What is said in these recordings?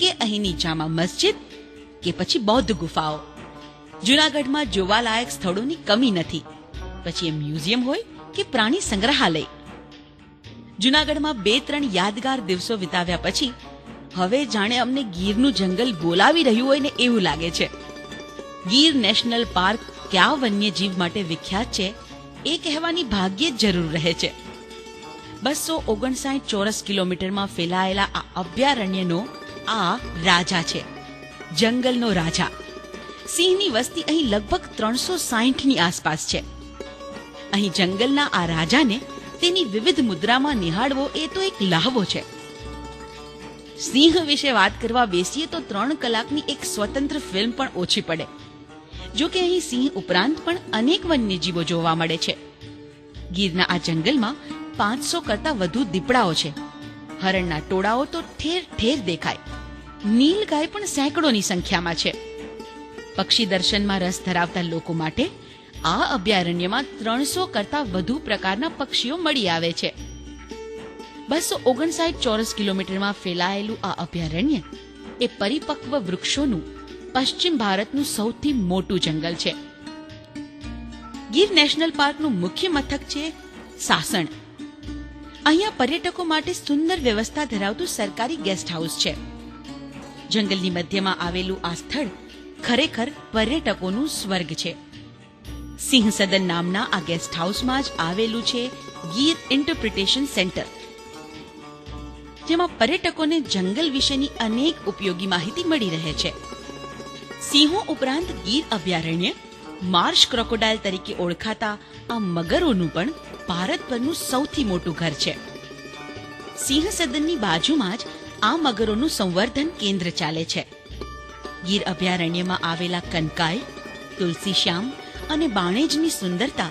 કે અહીંની જામા મસ્જિદ કે પછી બૌદ્ધ ગુફાઓ. જૂનાગઢમાં જોવાલાયક સ્થળોની કમી નથી. પછી એ મ્યુઝિયમ હોય કે પ્રાણી સંગ્રહાલય. જૂનાગઢમાં બે ત્રણ યાદગાર દિવસો વિતાવ્યા પછી હવે જાણે અમને ગીરનું જંગલ બોલાવી રહ્યું હોય ને એવું લાગે છે. ગીર નેશનલ પાર્ક ક્યાં વન્યજીવ માટે વિખ્યાત છે એ કહેવાની ભાગ્યે જ જરૂર રહે છે. બસો ઓગણસાઠ ચોરસ કિલોમીટરમાં ફેલાયેલા આ અભયારણ્યનો આ રાજા છે, જંગલનો રાજા. સિંહની વસ્તી અહીં લગભગ ત્રણસો સાહીઠની આસપાસ છે. અહીં જંગલના આ રાજાને તેની વિવિધ મુદ્રામાં નિહાળવો એ તો એક લહાવો છે. સિંહ વિશે વાત કરવા બેસીએ તો ત્રણ કલાકની એક સ્વતંત્ર ફિલ્મ પણ ઓછી પડે. જો કે અહીં સિંહ ઉપરાંત પણ અનેક વન્યજીવો જોવા મળે છે. ગીરના આ જંગલમાં પાંચસો કરતા વધુ દીપડાઓ છે. હરણના ટોળાઓ તો ઠેર ઠેર દેખાય. નીલગાય પણ સેંકડોની સંખ્યામાં છે. પક્ષી દર્શનમાં રસ ધરાવતા લોકો માટે આ અભયારણ્યમાં ત્રણસો કરતા વધુ પ્રકારના પક્ષીઓ મળી આવે છે. બસો ઓગણસાઠ ચોરસ કિલોમીટરમાં ફેલાયેલું આ અભયારણ્ય એ પરિપક્વ વૃક્ષોનું પશ્ચિમ ભારતનું સૌથી મોટું જંગલ છે. ગીર નેશનલ પાર્કનું મુખ્ય મથક છે સાસણ. અહીંયા પર્યટકો માટે સુંદર વ્યવસ્થા ધરાવતું સરકારી ગેસ્ટ હાઉસ છે. જંગલની મધ્યમાં આવેલું આ સ્થળ ખરેખર પર્યટકોનું સ્વર્ગ છે. સિંહ નામના આ ગેસ્ટ હાઉસમાં જ આવેલું છે ગીર ઇન્ટરપ્રિટેશન સેન્ટર જેમાં પર્યટકોને જંગલ વિશેની અનેક ઉપયોગી માહિતી મળી રહે છે. સિંહો ઉપરાંત ગીર અભયારણ્ય માર્શ ક્રોકોડાઇલ તરીકે ઓળખાતા આ મગરોનું પણ ભારત પરનું સૌથી મોટું ઘર છે. સિંહ સદનની બાજુમાં જ આ મગરોનું સંવર્ધન કેન્દ્ર ચાલે છે. ગીર અભયારણ્યમાં આવેલા કનકાઈ તુલસીશ્યામ અને બાણેજની સુંદરતા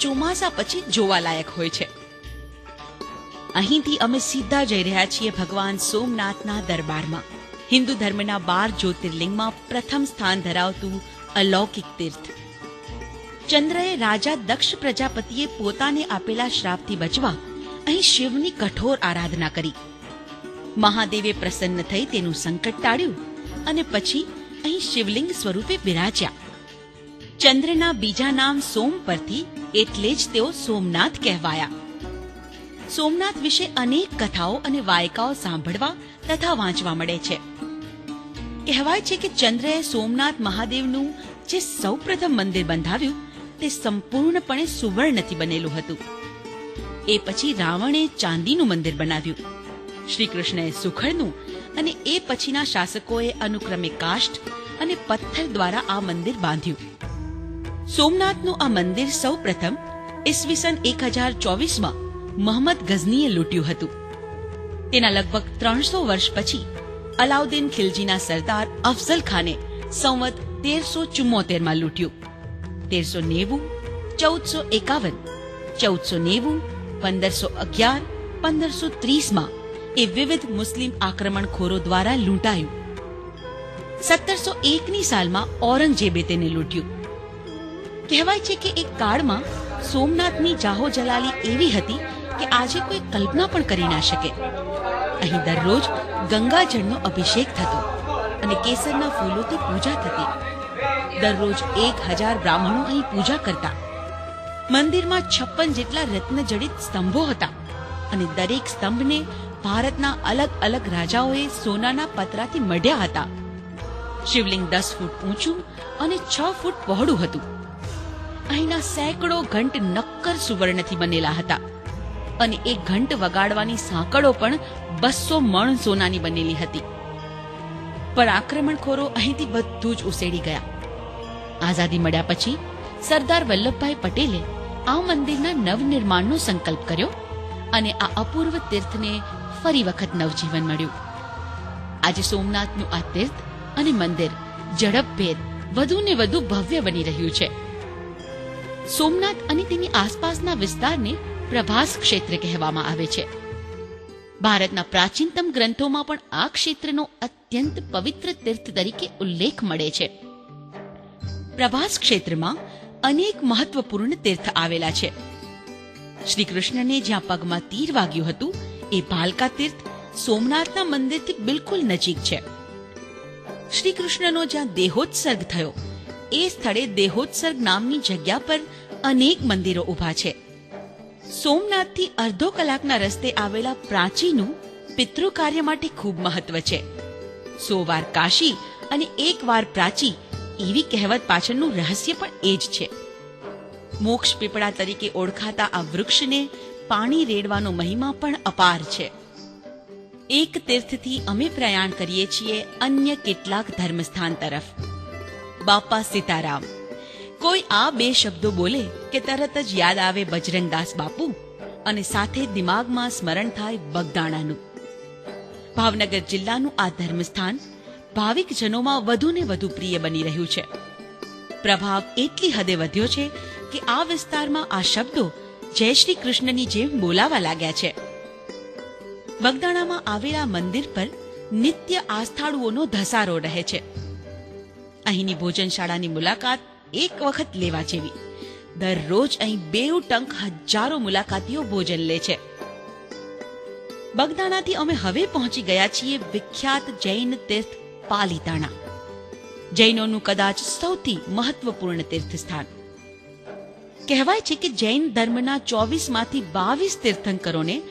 ચોમાસા પછી જોવાલાયક હોય છે. અહીંથી અમે સીધા જઈ રહ્યા છીએ ભગવાન સોમનાથના દરબારમાં. હિન્દુ ધર્મના બાર જ્યોતિર્લિંગમાં પ્રથમ સ્થાન ધરાવતું અલૌકિક તીર્થ. ચંદ્રએ રાજા દક્ષ પ્રજાપતિએ પોતાને આપેલા શ્રાપથી બચવા અહીં શિવની કઠોર આરાધના કરી. મહાદેવે પ્રસન્ન થઈ તેનું સંકટ ટાળ્યું અને પછી અહીં શિવલિંગ સ્વરૂપે બિરાજ્યા. ચંદ્રના બીજા નામ સોમ પરથી એટલે જ તેઓ સોમનાથ કહેવાયા. સોમનાથ વિશે અનેક કથાઓ અને વાયકાઓ સાંભળવા તથા વાંચવા મળે છે. કહેવાય છે કે ચંદ્રએ સોમનાથ મહાદેવનું જે સૌપ્રથમ મંદિર બંધાવ્યું તે સંપૂર્ણપણે સુવર્ણથી બનેલું હતું. એ પછી રાવણે ચાંદીનું મંદિર બનાવ્યું. શ્રી કૃષ્ણએ સુખડનું અને એ પછીના શાસકોએ અનુક્રમે કાષ્ઠ અને પથ્થર દ્વારા આ મંદિર બાંધ્યું. સોમનાથનું આ મંદિર સૌ પ્રથમ ઈસવીસન એક હજાર ચોવીસમાં મહંમદ ગઝનીએ લૂંટ્યું હતું. તેના લગભગ ત્રણસો વર્ષ પછી અલાઉદ્દીન ખિલજીના સરદાર અફઝલ ખાને સંવત તેરસો ચુમ્મોતેરમાં લૂંટ્યું. તેરસો નેવું, ચૌદસો એકાવન, ચૌદસો નેવું, પંદરસો અગિયાર, પંદરસો ત્રીસમાં એ વિવિધ મુસ્લિમ આક્રમણખોરો દ્વારા લૂંટાયું. સત્તરસો એકની સાલમાં ઔરંગઝેબે તેને લૂંટ્યું. કહેવાય છે કે એક કાળમાં સોમનાથની જાહો એવી હતી કે આજે કોઈ કલ્પના પણ કરી ના શકે. અહીં દરરોજ ગંગાજળનો અભિષેક થતો અને કેસરના ફૂલોથી પૂજા થતી. દરરોજ એક હજાર બ્રાહ્મણો અહીં પૂજા કરતા. મંદિરમાં છપ્પન જેટલા રત્નજડિત સ્તંભો હતા અને દરેક સ્તંભને ભારતના અલગ અલગ રાજાઓએ સોનાના પતરાથી મઢ્યા હતા. શિવલિંગ દસ ફૂટ ઊંચું અને છ ફૂટ પહોળું હતું. અહીંના સેંકડો ઘંટ નક્કર સુવર્ણથી બનેલા હતા. અને એ ઘંટ વગાડવાની સાંકળો પણ બસો મણ સોનાની બનેલી હતી. પણ આક્રમણખોરો અહીંથી બધું જ ઉસેડી ગયા. આઝાદી મળ્યા પછી સરદાર વલ્લભભાઈ પટેલે આ મંદિરના નવનિર્માણનો સંકલ્પ કર્યો અને આ અપૂર્વ તીર્થને ફરી વખત નવજીવન મળ્યું. આજે સોમનાથનું આ તીર્થ અને મંદિર ઝડપભેર વધુ ને વધુ ભવ્ય બની રહ્યું છે. સોમનાથ અને તેની આસપાસના વિસ્તારને પ્રભાસ ક્ષેત્ર કહેવામાં આવે છે. ભારતના પ્રાચીનતમ ગ્રંથોમાં પણ આ ક્ષેત્રનો અત્યંત પવિત્ર તીર્થ તરીકે ઉલ્લેખ મળે છે. પ્રભાસ ક્ષેત્રમાં અનેક મહત્વપૂર્ણ તીર્થ આવેલા છે. શ્રી કૃષ્ણને જ્યાં પગમાં તીર વાગ્યું હતું એ ભાલકા તીર્થ સોમનાથના મંદિરથી બિલકુલ નજીક છે. શ્રી કૃષ્ણનો જ્યાં દેહોત્સર્ગ થયો, એ સ્થળે દેહોત્સર્ગ નામની જગ્યા પર અનેક મંદિરો ઊભા છે. સોમનાથથી અડધો કલાકના રસ્તે આવેલા પ્રાચીનું પિતૃ કાર્ય માટે ખૂબ મહત્વ છે. સો વાર કાશી અને એક વાર પ્રાચી એવી કહેવત પાછળનું રહસ્ય પણ એ જ છે. મોક્ષ પીપળા તરીકે ઓળખાતા આ વૃક્ષને પાણી રેડવાનો મહિમા પણ અપાર છે. એક તીર્થથી અમે પ્રયાણ કરીએ છીએ અન્ય કેટલાક ધર્મસ્થાન તરફ. બાપા સીતારામ, કોઈ આ બે શબ્દો બોલે કે તરત જ યાદ આવે બજરંગદાસ બાપુ અને સાથે દિમાગમાં સ્મરણ થાય બગદાણાનું. ભાવનગર જિલ્લાનું આ ધર્મસ્થાન ભાવિક જનોમાં વધુને વધુ પ્રિય બની રહ્યું છે. પ્રભાવ એટલી હદે વધ્યો છે કે આ વિસ્તારમાં આ શબ્દો જય શ્રી કૃષ્ણની જેમ બોલાવા લાગ્યા છે. બગદાણામાં આવેલા મંદિર પર નિત્ય આસ્થાળુઓનો ધસારો રહે છે. અહીંની ભોજનશાળાની મુલાકાત એક વખત લેવા જેવી. દરરોજ અહીં બેઉ ટંક હજારો મુલાકાતીઓ ભોજન લે છે. બગદાણાથી અમે હવે પહોંચી ગયા છીએ વિખ્યાત જૈન તીર્થ પાલીતાણા. જૈનોનું કદાચ સૌથી મહત્વપૂર્ણ તીર્થસ્થાન. કહેવાય છે કે જૈન ધર્મના ચોવીસમાંથી બાવીસ તીર્થંકરોને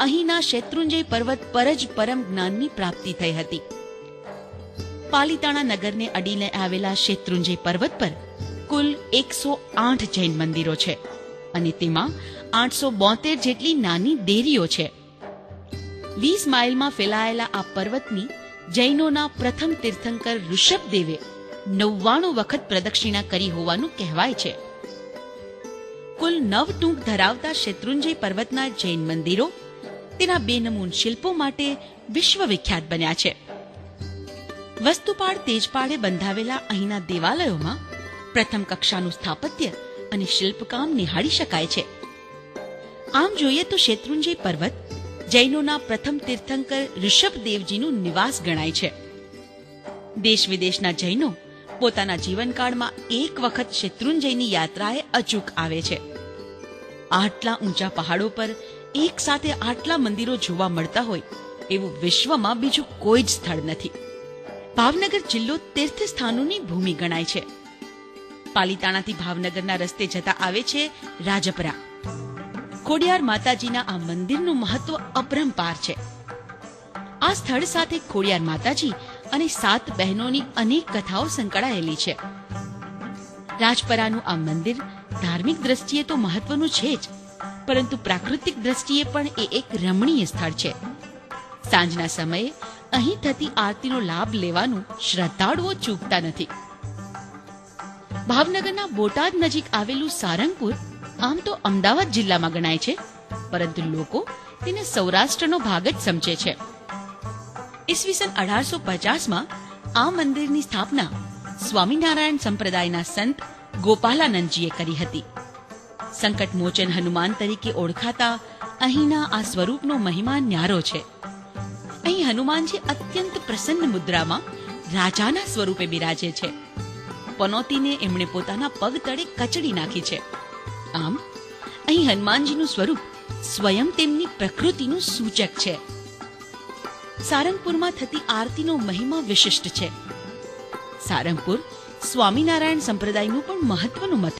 અહીંના શેત્રુંજય પર્વત પર જ પરમ જ્ઞાનની પ્રાપ્તિ થઈ હતી. પાલીતાણા નગરને અડીને આવેલા શેત્રુંજય પર્વત પર કુલ એકસો આઠ જૈન મંદિરો છે અને તેમાં આઠસો બોતેર જેટલી નાની દેરીઓ છે. વીસ માઇલમાં ફેલાયેલા આ પર્વતની જૈનોના પ્રથમ તીર્થંકર ઋષભદેવે નવ્વાણું વખત પ્રદક્ષિણા કરી હોવાનું કહેવાય છે. કુલ નવ ટૂંક ધરાવતા શેત્રુંજય પર્વતના જૈન મંદિરો તેના બેનમૂન શિલ્પો માટે વિશ્વ વિખ્યાત બન્યા છે. વસ્તુપાળ તેજપાળે બંધાવેલા અહીંના દેવાલયોમાં પ્રથમ કક્ષાનું સ્થાપત્ય અને શિલ્પકામ નિહાળી શકાય છે. આમ જોઈએ તો શેત્રુંજય પર્વત જૈનોના પ્રથમ તીર્થંકર ઋષભદેવજીનું નિવાસ ગણાય છે. દેશ વિદેશના જૈનો પોતાના જીવનકાળમાં એક વખત શેત્રુંજયની યાત્રાએ અચૂક આવે છે. આટલા ઊંચા પહાડો પર એક સાથે આટલા મંદિરો જોવા મળતા હોય, એવું વિશ્વમાં બીજું કોઈ જ સ્થળ નથી. ભાવનગર જિલ્લો તીર્થ સ્થાનોની ભૂમિ ગણાય છે. પાલીતાણાથી ભાવનગરના રસ્તે જતા આવે છે રાજપરા. ખોડિયાર માતાજીના આ મંદિરનું મહત્વ અપરંપાર છે. આ સ્થળ સાથે ખોડિયાર માતાજી અને સાત બહેનોની અનેક કથાઓ સંકળાયેલી છે. રાજપરાનું આ મંદિર ધાર્મિક દ્રષ્ટિએ તો મહત્વનું છે જ, પરંતુ પ્રાકૃતિક દ્રષ્ટિએ પણ એ એક રમણીય સ્થળ છે. સાંજના સમયે અહીં થતી આરતીનો લાભ લેવાનું શ્રદ્ધાળુઓ ચૂકતા નથી. ભાવનગરના બોટાદ નજીક આવેલું સારંગપુર આમ તો અમદાવાદ જિલ્લામાં ગણાય છે, પરંતુ લોકો તેને સૌરાષ્ટ્રનો ભાગ જ સમજે છે. ઈસવીસન અઢારસો પચાસમાં આ મંદિરની સ્થાપના સ્વામિનારાયણ સંપ્રદાયના સંત ગોપાલાનંદજીએ કરી હતી. સંકટ હનુમાન તરીકે ઓળખાતા અહીંના આ સ્વરૂપનો મહિમા ન્યારો છે. અહીં હનુમાનજી અત્યંત પ્રસન્ન મુદ્રામાં રાજાના સ્વરૂપે બિરાજે છે. પનોતીને એમણે પોતાના પગ તળે કચડી નાખી છે. આમ, અહીં હનુમાનજીનું સ્વરૂપ સ્વયં તેમની પ્રકૃતિનું સૂચક છે. સારંગપુરમાં થતી આરતીનો મહિમા વિશિષ્ટ છે. સારંગપુર સ્વામિનારાયણ સંપ્રદાયનું પણ મહત્વનું મત.